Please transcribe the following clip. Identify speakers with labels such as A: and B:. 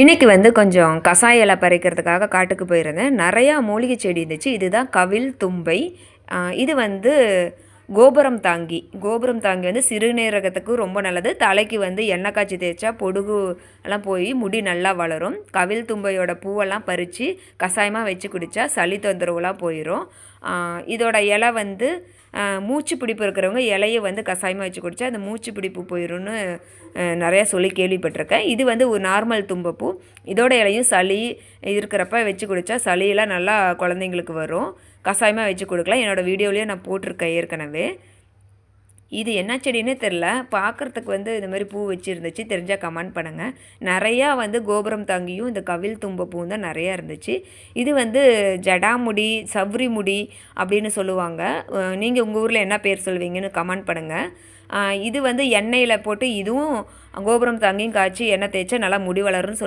A: இன்றைக்கி வந்து கொஞ்சம் கசாய இலை பறிக்கிறதுக்காக காட்டுக்கு போயிருந்தேன். நிறையா மூலிகை செடி இருந்துச்சு. இதுதான் கவில் தும்பை. இது வந்து கோபுரம் தாங்கி. கோபுரம் தாங்கி வந்து சிறுநீரகத்துக்கு ரொம்ப நல்லது. தலைக்கு வந்து எண்ணெய் காய்ச்சி தேய்ச்சா பொடுகு எல்லாம் போய் முடி நல்லா வளரும். கவில் தும்பையோட பூவெல்லாம் பறித்து கஷாயமாக வச்சு குடித்தா சளி தொந்தரவுலாம் போயிடும் இதோட இலை வந்து மூச்சு பிடிப்பு இருக்கிறவங்க இலையை வந்து கஷாயமாக வச்சு குடித்தா அந்த மூச்சு பிடிப்பு போயிடும்னு நிறையா சொல்லி கேள்விப்பட்டிருக்கேன். இது வந்து ஒரு நார்மல் தும்பப்பூ இதோட இலையும் சளி இருக்கிறப்ப வச்சு குடித்தா சளியெல்லாம் நல்லா குழந்தைங்களுக்கு வரும். கஷாயமாக வச்சு கொடுக்கலாம். என்னோடய வீடியோலேயே நான் போட்டிருக்கேன் ஏற்கனவே. இது என்ன செடின்னே தெரில பார்க்குறதுக்கு வந்து இந்த மாதிரி பூ வச்சுருந்துச்சு. தெரிஞ்சால் கமெண்ட் பண்ணுங்கள் நிறையா வந்து கோபுரம் தாங்கியும் இந்த கவில் தும்ப பூவும் தான் நிறையா இருந்துச்சு. இது வந்து ஜடாமுடி சவ்ரி முடி அப்படின்னு சொல்லுவாங்க. நீங்கள் உங்கள் ஊரில் என்ன பேர் சொல்லுவீங்கன்னு கமெண்ட் பண்ணுங்கள் இது வந்து எண்ணெயில் போட்டு இதுவும் கோபுரம் தாங்கியும் காய்ச்சி எண்ணெய் தேய்ச்சா நல்லா முடி வளரும்னு சொல்